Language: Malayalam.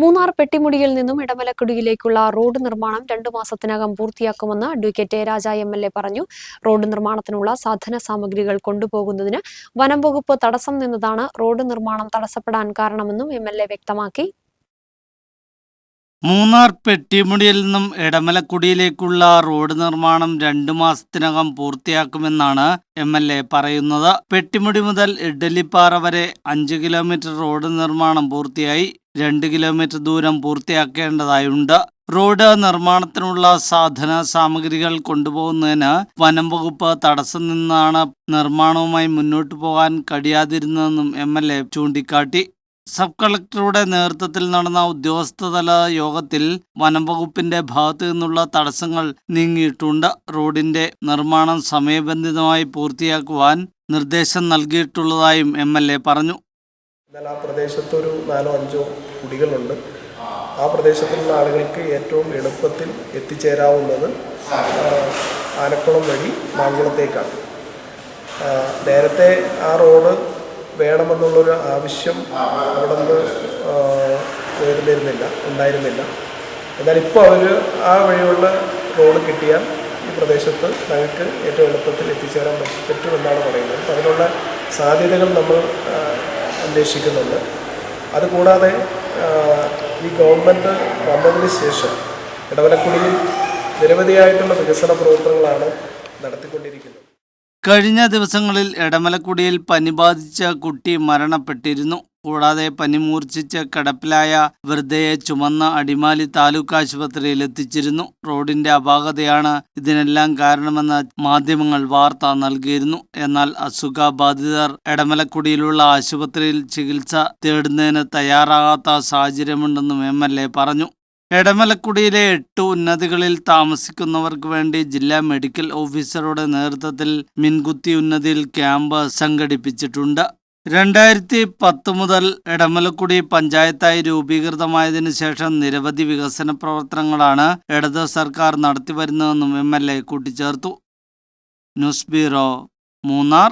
മൂന്നാർ പെട്ടിമുടിയിൽ നിന്നും ഇടമലക്കുടിയിലേക്കുള്ള റോഡ് നിർമ്മാണം രണ്ടു മാസത്തിനകം പൂർത്തിയാക്കുമെന്ന് advocate Raja M L A പറഞ്ഞു. റോഡ് നിർമ്മാണത്തിനുള്ള സാധന സാമഗ്രികൾ കൊണ്ടുപോകുന്നതിന് വനം വകുപ്പ് തടസ്സം നിന്നതാണ് റോഡ് നിർമ്മാണം തടസ്സപ്പെടാൻ കാരണമെന്നും എം എൽ എ വ്യക്തമാക്കി. മൂന്നാർ പെട്ടിമുടിയിൽ നിന്നും ഇടമലക്കുടിയിലേക്കുള്ള റോഡ് നിർമ്മാണം രണ്ടു മാസത്തിനകം പൂർത്തിയാക്കുമെന്നാണ് എം എൽ എ പറയുന്നത്. പെട്ടിമുടി മുതൽ ഇഡലിപ്പാറ വരെ അഞ്ച് കിലോമീറ്റർ റോഡ് നിർമ്മാണം പൂർത്തിയായി. രണ്ട് കിലോമീറ്റർ ദൂരം പൂർത്തിയാക്കേണ്ടതായുണ്ട്. റോഡ് നിർമ്മാണത്തിനുള്ള സാധന സാമഗ്രികൾ കൊണ്ടുപോകുന്നതിന് വനം വകുപ്പ് തടസ്സം നിന്നാണ് നിർമ്മാണവുമായി മുന്നോട്ടു പോകാൻ കഴിയാതിരുന്നതെന്നും എം എൽ എ ചൂണ്ടിക്കാട്ടി. സബ് കളക്ടറുടെ നേതൃത്വത്തിൽ നടന്ന ഉദ്യോഗസ്ഥതല യോഗത്തിൽ വനം വകുപ്പിന്റെ ഭാഗത്തു നിന്നുള്ള തടസ്സങ്ങൾ നീങ്ങിയിട്ടുണ്ട്. റോഡിന്റെ നിർമ്മാണം സമയബന്ധിതമായി പൂർത്തിയാക്കുവാൻ നിർദ്ദേശം നൽകിയിട്ടുള്ളതായും എം പറഞ്ഞു. എന്നാൽ ആ പ്രദേശത്തൊരു നാലോ അഞ്ചോ കുടികളുണ്ട്. ആ പ്രദേശത്തുള്ള ആളുകൾക്ക് ഏറ്റവും എളുപ്പത്തിൽ എത്തിച്ചേരാവുന്നത് ആനക്കുളം വഴി മാങ്കുളത്തേക്കാണ്. നേരത്തെ ആ റോഡ് വേണമെന്നുള്ളൊരു ആവശ്യം അവിടെ നിന്ന് ഉയർന്നിരുന്നില്ല ഉണ്ടായിരുന്നില്ല. എന്നാൽ ഇപ്പോൾ അവർ ആ വഴിയുള്ള റോഡ് കിട്ടിയാൽ ഈ പ്രദേശത്ത് ഞങ്ങൾക്ക് ഏറ്റവും എളുപ്പത്തിൽ എത്തിച്ചേരാൻ പറ്റും- പറ്റുമെന്നാണ് പറയുന്നത്. അതിനുള്ള സാധ്യതകൾ നമ്മൾ അന്വേഷിക്കുന്നുണ്ട്. അതുകൂടാതെ ഈ ഗവൺമെന്റ് വന്നതിന് ശേഷം ഇടവലക്കുടിയിൽ നിരവധിയായിട്ടുള്ള വികസന പ്രവർത്തനങ്ങളാണ് നടത്തിക്കൊണ്ടിരിക്കുന്നത്. കഴിഞ്ഞ ദിവസങ്ങളിൽ ഇടമലക്കുടിയിൽ പനി ബാധിച്ച കുട്ടി മരണപ്പെട്ടിരുന്നു. കൂടാതെ പനി മൂർച്ഛിച്ച് കിടപ്പിലായ വൃദ്ധയെ ചുമന്ന അടിമാലി താലൂക്ക് ആശുപത്രിയിൽ എത്തിച്ചിരുന്നു. റോഡിന്റെ അപാകതയാണ് ഇതിനെല്ലാം കാരണമെന്ന് മാധ്യമങ്ങൾ വാർത്ത നൽകിയിരുന്നു. എന്നാൽ അസുഖബാധിതർ എടമലക്കുടിയിലുള്ള ആശുപത്രിയിൽ ചികിത്സ തേടുന്നതിന് തയ്യാറാകാത്ത സാഹചര്യമുണ്ടെന്നും എം എൽ എ പറഞ്ഞു. എടമലക്കുടിയിലെ എട്ട് ഉന്നതികളിൽ താമസിക്കുന്നവർക്ക് വേണ്ടി ജില്ലാ മെഡിക്കൽ ഓഫീസറുടെ നേതൃത്വത്തിൽ മിൻകുത്തി ഉന്നതിയിൽ ക്യാമ്പ് സംഘടിപ്പിച്ചിട്ടുണ്ട്. രണ്ടായിരത്തി പത്ത് മുതൽ എടമലക്കുടി പഞ്ചായത്തായി രൂപീകൃതമായതിനു ശേഷം നിരവധി വികസന പ്രവർത്തനങ്ങളാണ് ഇടത് സർക്കാർ നടത്തിവരുന്നതെന്നും എം എൽ എ കൂട്ടിച്ചേർത്തു. News bureau Munnar.